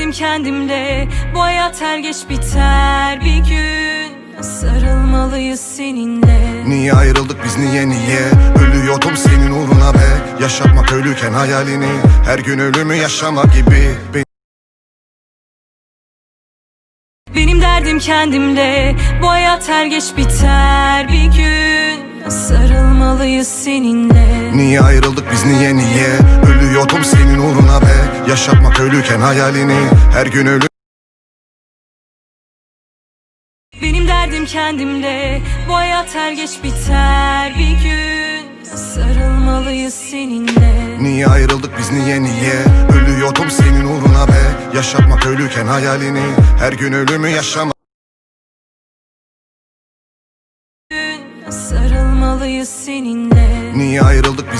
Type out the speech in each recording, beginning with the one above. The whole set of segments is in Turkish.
derdim kendimle. Bu hayat her geç biter. Bir gün Sarılmalıyız seninle. Niye ayrıldık biz niye niye? Ölüyordum senin uğruna be. Yaşatmak ölüken hayalini Her gün ölümü yaşama gibi. Beni Benim derdim kendimle. Bu hayat her geç biter. Bir gün Sarılmalıyız seninle. Niye ayrıldık biz niye niye? Ölüyordum senin uğruna be. Yaşatmak ölüken hayalini Her gün ölüm Benim derdim kendimle Bu hayat her geç biter bir gün. Sarılmalıyız seninle. Niye ayrıldık biz niye niye? Ölüyordum senin uğruna be. Yaşatmak ölüken hayalini Her gün ölümü yaşama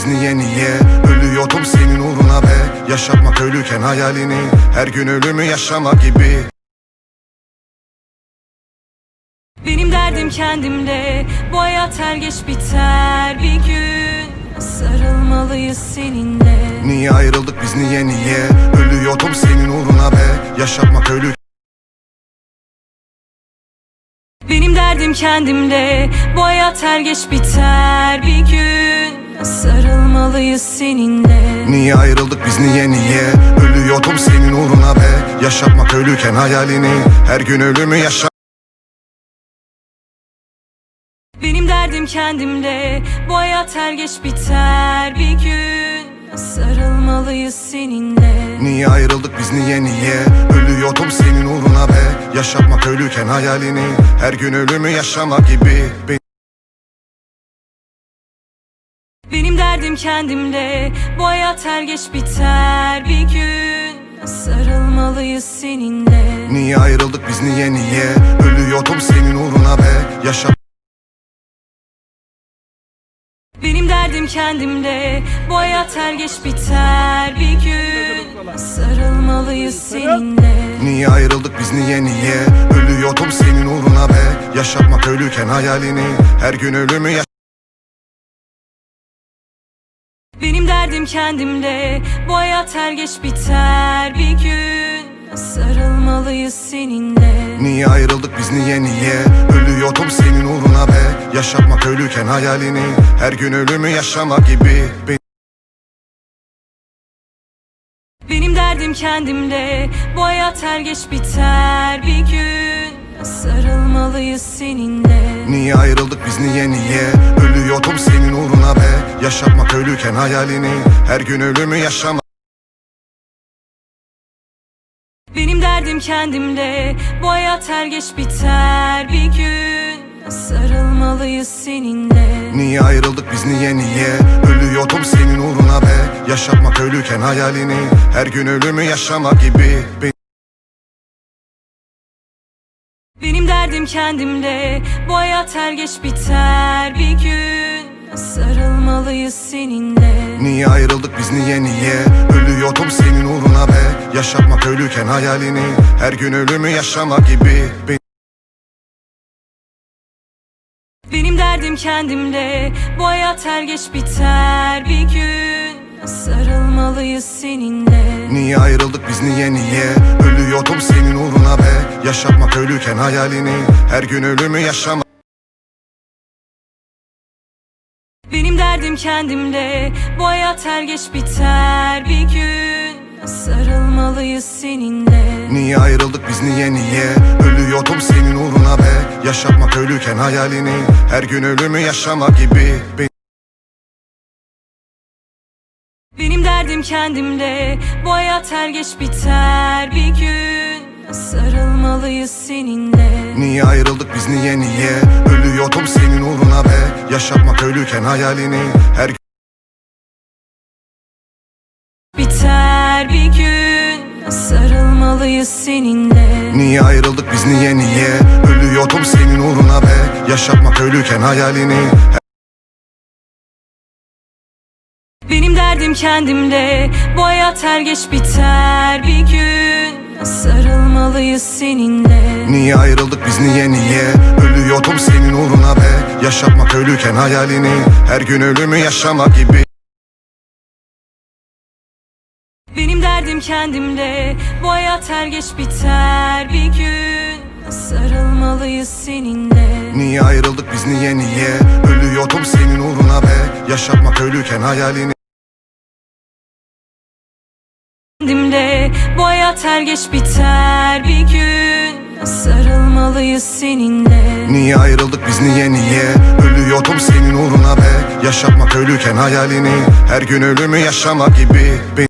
biz niye niye? Ölüyordum senin uğruna be. Yaşatmak ölüken hayalini Her gün ölümü yaşama gibi. Benim derdim kendimle Bu hayat her geç biter. Bir gün Sarılmalıyız seninle. Niye ayrıldık biz niye niye? Ölüyordum senin uğruna be. Yaşatmak ölü Benim derdim kendimle Bu hayat her geç biter. Bir gün Sarılmalıyız seninle. Niye ayrıldık biz niye niye? Ölüyordum senin uğruna be. Yaşatmak ölüken hayalini. Her gün ölümü yaşa Benim derdim kendimle. Bu hayat her geç biter. Bir gün Sarılmalıyız seninle. Niye ayrıldık biz niye niye? Ölüyordum senin uğruna be. Yaşatmak ölüken hayalini. Her gün ölümü yaşama gibi derdim kendimle. Bu hayat her geç biter. Bir gün Sarılmalıyız seninle. Niye ayrıldık biz niye niye? Ölüyordum senin uğruna be. Yaşa Benim derdim kendimle. Bu hayat her geç biter. Bir gün Sarılmalıyız seninle. Niye ayrıldık biz niye niye? Ölüyordum senin uğruna be. Yaşatmak ölüken hayalini Her gün ölümü yaşa Benim derdim kendimle Bu hayat her geç biter. Bir gün Sarılmalıyız seninle. Niye ayrıldık biz niye niye? Ölüyordum senin uğruna be. Yaşatmak ölüken hayalini. Her gün ölümü yaşama gibi. Beni Benim derdim kendimle Bu hayat her geç biter. Bir gün Sarılmalıyız seninle. Niye ayrıldık biz niye niye? Ölüyordum senin uğruna be. Yaşatmak ölüken hayalini Her gün ölümü yaşama Benim derdim kendimle. Bu hayat her geç biter. Bir gün Sarılmalıyız seninle. Niye ayrıldık biz niye niye? Ölüyordum senin uğruna be. Yaşatmak ölüken hayalini Her gün ölümü yaşama gibi. Beni Benim derdim kendimle. Bu hayat her geç biter. Bir gün Sarılmalıyız seninle. Niye ayrıldık biz niye niye? Ölüyordum senin uğruna be. Yaşatmak ölüken hayalini Her gün ölümü yaşama gibi. Beni Benim derdim kendimle. Bu hayat her geç biter. Bir gün Sarılmalıyız seninle. Niye ayrıldık biz niye niye? Ölüyordum senin uğruna be. Yaşatmak ölüken hayalini. Her gün ölümü yaşama Benim derdim kendimle Bu hayat her geç biter. Bir gün Sarılmalıyız seninle. Niye ayrıldık biz niye niye? Ölüyordum senin uğruna be. Yaşatmak ölüken hayalini. Her gün ölümü yaşama gibi Derdim kendimle. Bu hayat her geç biter. Bir gün Sarılmalıyız seninle. Niye ayrıldık biz niye niye? Ölüyordum senin uğruna be. Yaşatmak ölüken hayalini Her Biter. Bir gün Sarılmalıyız seninle. Niye ayrıldık biz niye niye? Ölüyordum senin uğruna be. Yaşatmak ölüken hayalini Benim derdim kendimle. Bu hayat her geç biter. Bir gün Sarılmalıyız seninle. Niye ayrıldık biz niye niye? Ölüyordum senin uğruna be. Yaşatmak ölüken hayalini Her gün ölümü yaşama gibi. Benim derdim kendimle. Bu hayat er geç biter. Bir gün Sarılmalıyız seninle. Niye ayrıldık biz niye niye? Ölüyordum senin uğruna be. Yaşatmak ölüken hayalini hayat er geç biter. Bir gün Sarılmalıyız seninle. Niye ayrıldık biz niye niye? Ölüyordum senin uğruna be. Yaşatmak ölüken hayalini Her gün ölümü yaşamak gibi. Beni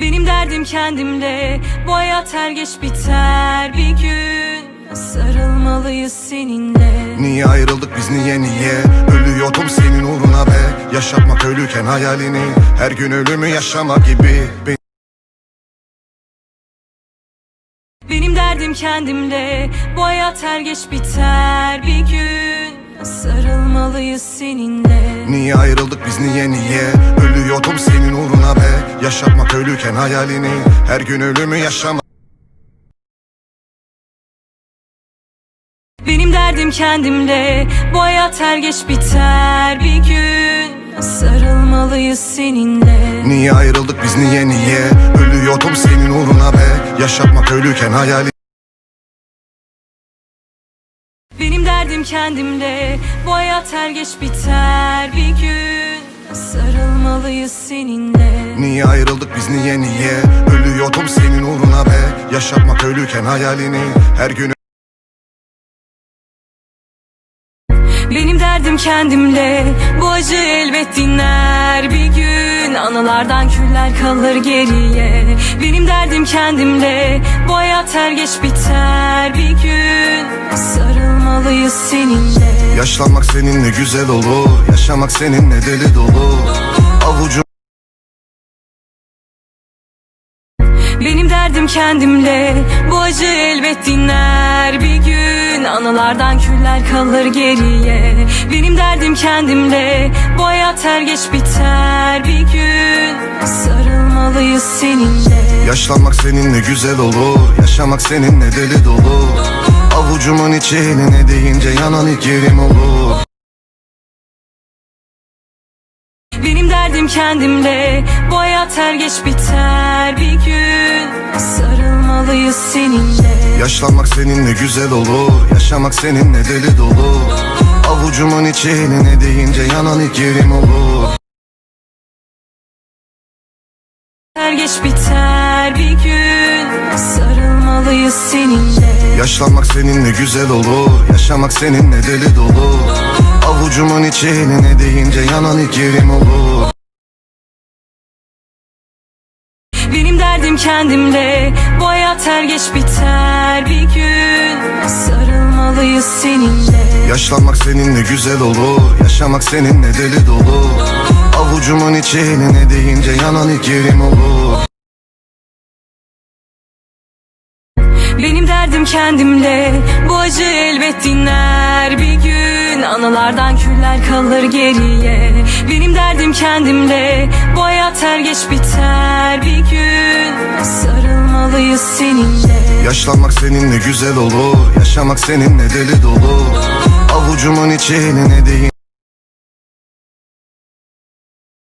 Benim derdim kendimle. Bu hayat er geç biter. Bir gün Sarılmalıyız seninle. Niye ayrıldık biz niye niye? Ölüyordum senin uğruna be. Yaşatmak ölüken hayalini Her gün ölümü yaşamak gibi. Beni Benim derdim kendimle. Bu hayat er geç biter. Bir gün Sarılmalıyız seninle. Niye ayrıldık biz niye niye? Ölüyordum senin uğruna be. Yaşatmak ölüken hayalini Her gün ölümü yaşamak Benim derdim kendimle Bu hayat er geç biter. Bir gün Sarılmalıyız seninle. Niye ayrıldık biz niye niye? Ölüyordum senin uğruna be. Yaşatmak ölüken hayali Benim derdim kendimle Bu hayat er geç biter. Bir gün Sarılmalıyız seninle. Niye ayrıldık biz niye niye? Ölüyordum senin uğruna be. Yaşatmak ölüken hayalini Her gün Derdim kendimle. Bu acı elbet dinler. Bir gün Anılardan küller kalır geriye. Benim derdim kendimle. Bu hayat er geç biter. Bir gün Sarılmalıyız seninle. Yaşlanmak seninle güzel olur. Yaşamak seninle deli dolu. Avucum Benim derdim kendimle. Bu acı elbet dinler. Bir gün Anılardan küller kalır geriye. Benim derdim kendimle. Bu hayat er geç biter. Bir gün Sarılmalıyız seninle. Yaşlanmak seninle güzel olur. Yaşamak seninle deli dolu. Avucumun içine ne deyince yanan ilk yerim olur Derdim kendimle. Bu hayat er geç biter. Bir gün Sarılmalıyız seninle. Yaşlanmak seninle güzel olur. Yaşamak seninle deli dolu. Avucumun içine ne deyince yanan ilk yerim olur. Er geç biter. Bir gün Sarılmalıyız seninle. Yaşlanmak seninle güzel olur. Yaşamak seninle deli dolu. Avucumun içine ne deyince yanan ilk yerim olur Benim derdim kendimle Bu hayat er geç biter. Bir gün Sarılmalıyız seninle. Yaşlanmak seninle güzel olur. Yaşamak seninle deli dolu. Avucumun içine ne deyince yanan ilk yerim olur. Benim derdim kendimle Bu acı elbet dinler Anılardan küller kalır geriye. Benim derdim kendimle Bu hayat er geç biter. Bir gün Sarılmalıyız seninle. Yaşlanmak seninle güzel olur. Yaşamak seninle deli dolu. Avucumun içine ne deyince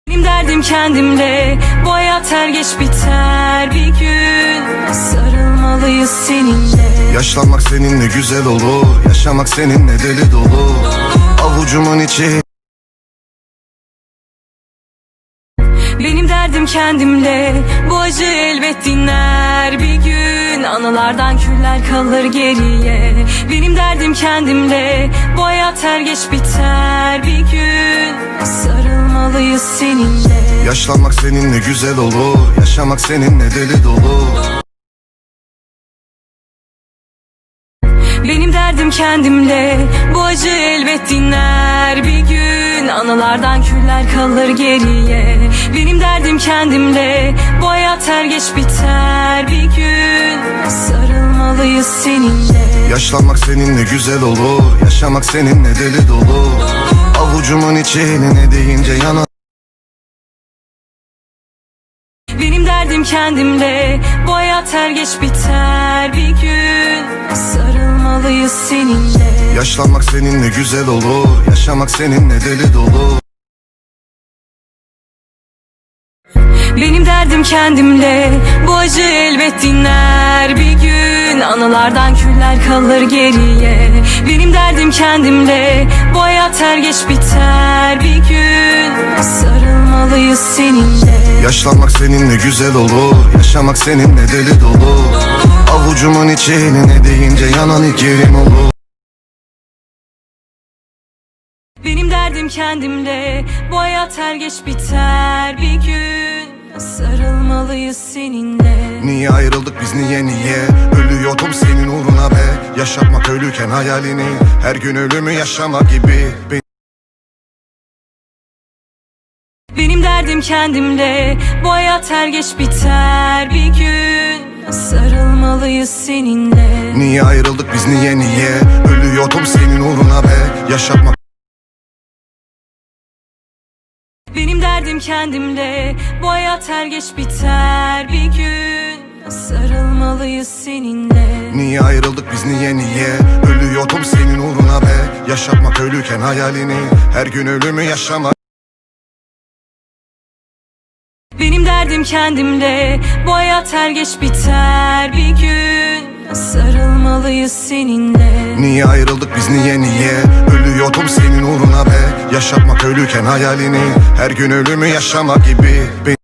Benim derdim kendimle Bu hayat er geç biter. Bir gün Sarılmalıyız seninle. Yaşlanmak seninle güzel olur. Yaşamak seninle deli dolu Avucumun içi. Benim derdim kendimle. Bu acı elbet dinler. Bir gün Anılardan küller kalır geriye. Benim derdim kendimle. Bu hayat er geç biter. Bir gün Sarılmalıyız seninle. Yaşlanmak seninle güzel olur. Yaşamak seninle deli dolu Derdim kendimle. Bu acı elbet dinler bir gün. Anılardan küller kalır geriye. Benim derdim kendimle. Bu hayat er geç biter bir gün. Sarılmalıyız seninle. Yaşlanmak seninle güzel olur. Yaşamak seninle deli dolu. Avucumun içine ne deyince yanan Benim derdim kendimle. Bu hayat er geç biter bir gün Sarılmalıyız seninle. Yaşlanmak seninle güzel olur. Yaşamak seninle deli dolu. Benim derdim kendimle. Bu acı elbet dinler. Bir gün Anılardan küller kalır geriye. Benim derdim kendimle. Bu hayat her geç biter. Bir gün Sarılmalıyız seninle. Yaşlanmak seninle güzel olur. Yaşamak seninle deli dolu Avucumun içi eline deyince yanan yerim olur. Benim derdim kendimle Bu hayat her geç biter. Bir gün Sarılmalıyız seninle. Niye ayrıldık biz niye niye? Ölüyordum senin uğruna be. Yaşatmak ölüken hayalini Her gün ölümü yaşamak gibi. Be- Benim derdim kendimle Bu hayat her geç biter. Bir gün Sarılmalıyız seninle. Niye ayrıldık biz niye niye? Ölüyordum senin uğruna be. Yaşatmak Benim derdim kendimle. Bu hayat her geç biter. Bir gün Sarılmalıyız seninle. Niye ayrıldık biz niye niye? Ölüyordum senin uğruna be. Yaşatmak ölüken hayalini. Her gün ölümü yaşamak Benim derdim kendimle. Bu hayat her geç biter. Bir gün Sarılmalıyız seninle. Niye ayrıldık biz niye niye? Ölüyordum senin uğruna be. Yaşatmak ölüken hayalini Her gün ölümü yaşamak gibi. Be-